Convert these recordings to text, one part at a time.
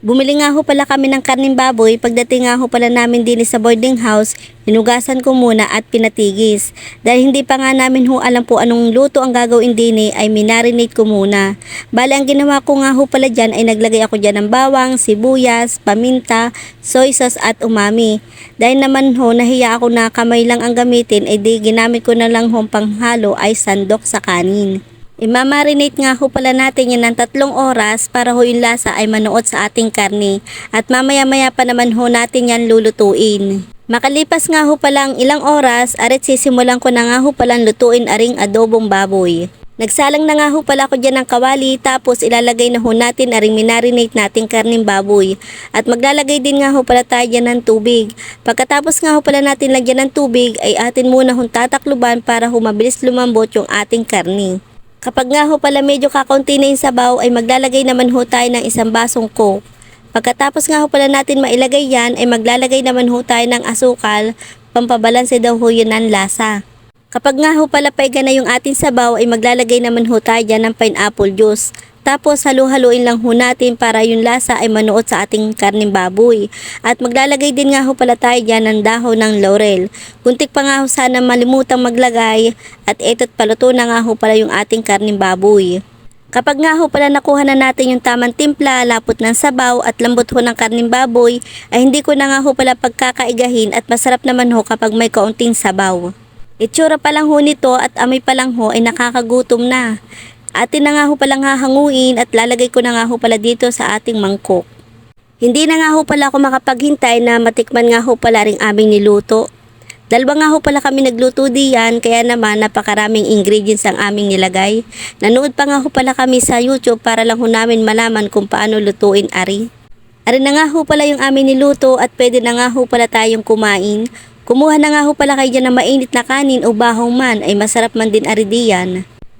Bumili nga ho pala kami ng karning baboy. Pagdating nga ho pala namin din sa boarding house, hinugasan ko muna at pinatigis. Dahil hindi pa nga namin ho alam po anong luto ang gagawin din eh, ay minarinate ko muna. Bale, ang ginawa ko nga ho pala dyan ay naglagay ako dyan ng bawang, sibuyas, paminta, soy sauce at umami. Dahil naman ho, nahiya ako na kamay lang ang gamitin, ay di ginamit ko na lang ho panghalo ay sandok sa kanin. Imamarinate nga ho pala natin yan ng tatlong oras para ho yung lasa ay manuot sa ating karne. At mamaya-maya pa naman ho natin yan lulutuin. Makalipas nga ho pala ang ilang oras, arit sisimulan ko na nga ho palang lutuin aring adobong baboy. Nagsalang na nga ho pala ako dyan ng kawali tapos ilalagay na ho natin aring minarinate nating karning baboy. At maglalagay din nga ho pala tayo dyan ng tubig. Pagkatapos nga ho pala natin lagyan ng tubig ay atin muna hong tatakluban para ho mabilis lumambot yung ating karni. Kapag nga ho pala medyo kakaunti na yung sabaw ay maglalagay naman ho tayo ng isang basong coke. Pagkatapos nga ho pala natin mailagay yan ay maglalagay naman ho tayo ng asukal, pampabalanse daw ho yun ng lasa. Kapag nga ho pala paiga na yung ating sabaw ay maglalagay naman ho tayo ng pineapple juice. Tapos halu-haluin lang ho natin para yung lasa ay manuot sa ating karning baboy. At maglalagay din nga ho pala tayo dyan ng dahon ng laurel. Kuntik pa nga ho sana malimutang maglagay at eto't paluto na nga ho pala yung ating karning baboy. Kapag nga ho pala nakuha na natin yung tamang timpla, lapot ng sabaw at lambot ho ng karning baboy, ay hindi ko na nga ho pala pagkakaigahin at masarap naman ho kapag may kaunting sabaw. Itsura pa lang ho nito at amoy pa lang ho ay nakakagutom na. Atin na nga ho palang hahanguin at lalagay ko na nga ho pala dito sa ating mangkok. Hindi na nga ho pala ako makapaghintay na matikman nga ho pala rin aming niluto. Dalawa nga ho pala kami nagluto diyan kaya naman napakaraming ingredients ang aming nilagay. Nanood pa nga ho pala kami sa YouTube para lang ho namin malaman kung paano lutuin ari. Ari na nga ho pala yung aming niluto at pwede na nga ho pala tayong kumain. Kumuha na nga ho pala kayo dyan ng mainit na kanin o bahong man ay masarap man din ari.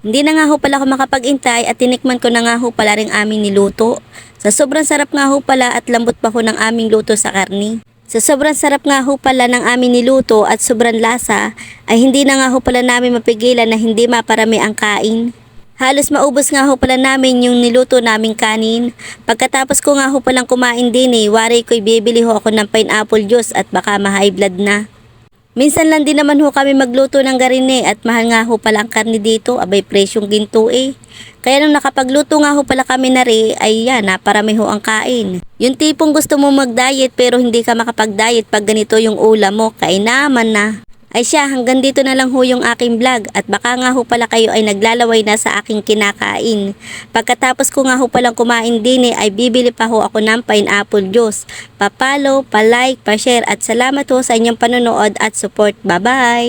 Hindi na nga ho pala ako makapag-intay at tinikman ko na nga ho pala rin aming niluto. Sa sobrang sarap nga ho pala at lambot pa ho ng aming luto sa karni. Sa sobrang sarap nga ho pala ng aming niluto at sobrang lasa, ay hindi na nga ho pala namin mapigilan na hindi maparami ang kain. Halos maubos nga ho pala namin yung niluto naming kanin. Pagkatapos ko nga ho palang kumain din eh, wari ko'y bibili ho ako ng pineapple juice at baka ma-high blood na. Minsan lang din naman ho kami magluto ng garine at mahal nga ho pala ang karne dito, abay presyong ginto eh. Kaya nung nakapagluto nga ho pala kami na rin, ay yan, naparami ho ang kain. Yung tipong gusto mo mag-diet pero hindi ka makapag-diet pag ganito yung ulam mo, kainaman na. Ay siya, hanggang dito na lang ho yung aking vlog at baka nga ho pala kayo ay naglalaway na sa aking kinakain. Pagkatapos ko nga ho palang kumain din eh, ay bibili pa ho ako ng pineapple juice. Pa-follow, pa-like, pa-share at salamat ho sa inyong panonood at support. Bye-bye!